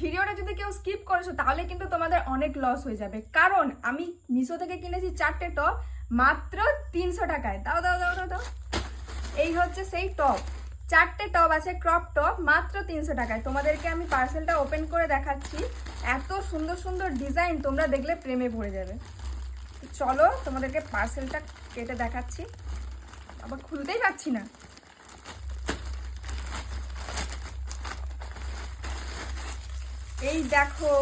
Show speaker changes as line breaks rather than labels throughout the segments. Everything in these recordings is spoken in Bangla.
ভিডিওটা যদি কেউ স্কিপ করেছ, তাহলে কিন্তু তোমাদের অনেক লস হয়ে যাবে। কারণ আমি মিশো থেকে কিনেছি চারটে টপ মাত্র তিনশো টাকায়। দাও দাও দাও দাও দাও। এই হচ্ছে সেই টপ চারটে টপ আছে ক্রপ টপ মাত্র তিনশো টাকায়। তোমাদেরকে আমি পার্সেলটা ওপেন করে দেখাচ্ছি। এত সুন্দর সুন্দর ডিজাইন তোমরা দেখলে প্রেমে ভরে যাবে। চলো তোমাদেরকে পার্সেলটা কেটে দেখাচ্ছি। আবার খুলতেই পারছি না। এই দেখো,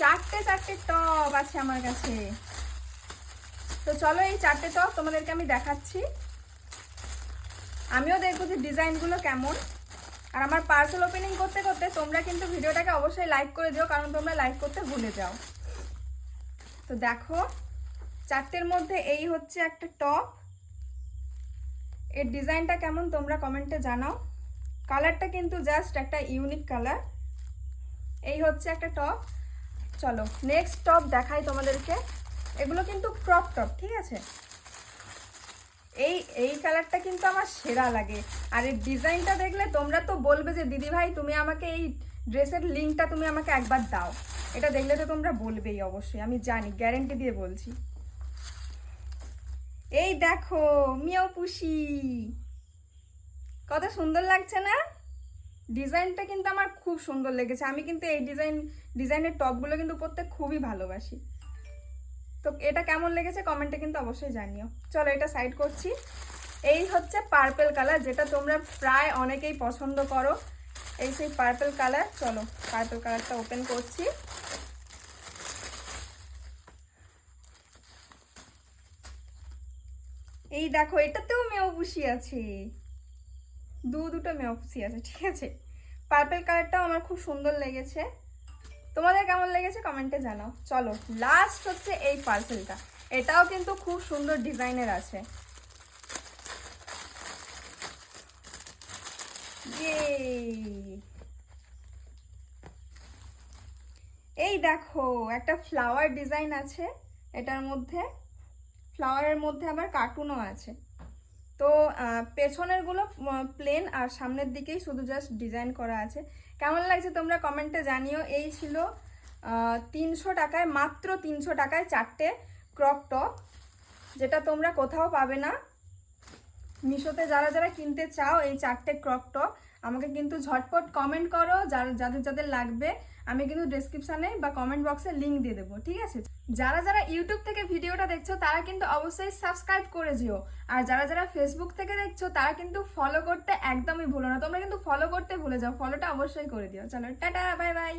চারটে চারটে টপ আছে আমার কাছে। তো চলো এই চারটে টপ তোমাদেরকে আমি দেখাচ্ছি। আমিও দেখব যে ডিজাইনগুলো কেমন। আর আমার পার্সেল ওপেনিং করতে করতে তোমরা কিন্তু ভিডিওটাকে অবশ্যই লাইক করে দিও, কারণ তোমরা লাইক করতে ভুলে যাও। তো দেখো, চারটের মধ্যে এই হচ্ছে একটা টপ। এর ডিজাইনটা কেমন তোমরা কমেন্টে জানাও। কালারটা কিন্তু জাস্ট একটা ইউনিক কালার। এই হচ্ছে একটা টপ চলো নেক্সট টপ দেখাই তোমাদেরকে। এগুলো কিন্তু ক্রপ টপ ঠিক আছে? এই এই কালারটা কিন্তু আমার সেরা লাগে। আর এই ডিজাইনটা দেখলে তোমরা তো বলবে যে দিদি ভাই তুমি আমাকে এই ড্রেসের লিঙ্কটা তুমি আমাকে একবার দাও। এটা দেখলে তো তোমরা বলবেই অবশ্যই, আমি জানি গ্যারেন্টি দিয়ে বলছি। এই দেখো, মিয়াও পুষি। কত সুন্দর লাগছে না? ডিজাইনটা কিন্তু আমার খুব সুন্দর লেগেছে। আমি কিন্তু এই ডিজাইন, ডিজাইনের টপগুলো কিন্তু পরতে খুবই ভালোবাসি। তো এটা কেমন লেগেছে কমেন্টে কিন্তু অবশ্যই জানিও। চলো এটা সাইড করছি। এই হচ্ছে পার্পেল কালার যেটা তোমরা প্রায় অনেকেই পছন্দ করো। এই সেই পার্পেল কালার চলো পার্পেল কালারটা ওপেন করছি। এই দেখো, এটাতেও মেয়পুষি আছে। দু দুটো মেয়পুষি আছে, ঠিক আছে? পার্পেল কালারটাও আমার খুব সুন্দর লেগেছে। তোমাদের কেমন লেগেছে কমেন্টে জানাও। চলো লাস্ট হচ্ছে এই পার্সেলটা এটাও কিন্তু খুব সুন্দর ডিজাইনের আছে! এই দেখো, একটা ফ্লাওয়ার ডিজাইন আছে, এটার মধ্যে। ফ্লাওয়ারের মধ্যে আবার কার্টুনও আছে। তো পেছনের পেছনেরগুলো প্লেন আর সামনের দিকেই শুধু জাস্ট ডিজাইন করা আছে। কেমন লাগছে তোমরা কমেন্টে জানিও। এই ছিল তিনশো টাকায়, মাত্র তিনশো টাকায় চারটে ক্রপ টপ যেটা তোমরা কোথাও পাবে না। মিশোতে যারা যারা কিনতে চাও, এই চারটে ক্রপ টপ আমাকে কিন্তু ঝটপট কমেন্ট করো, যার যাদের যাদের লাগবে, আমি কিন্তু ডিসক্রিপশানে বা কমেন্ট বক্সে লিঙ্ক দিয়ে দেবো, ঠিক আছে? যারা যারা ইউটিউব থেকে ভিডিওটা দেখছ, তারা কিন্তু অবশ্যই সাবস্ক্রাইব করে যেও। আর যারা যারা ফেসবুক থেকে দেখছ, তারা কিন্তু ফলো করতে একদমই ভুলো না। তোমরা কিন্তু ফলো করতে ভুলে যাও ফলোটা অবশ্যই করে দিও। চলো, টাটা বাই বাই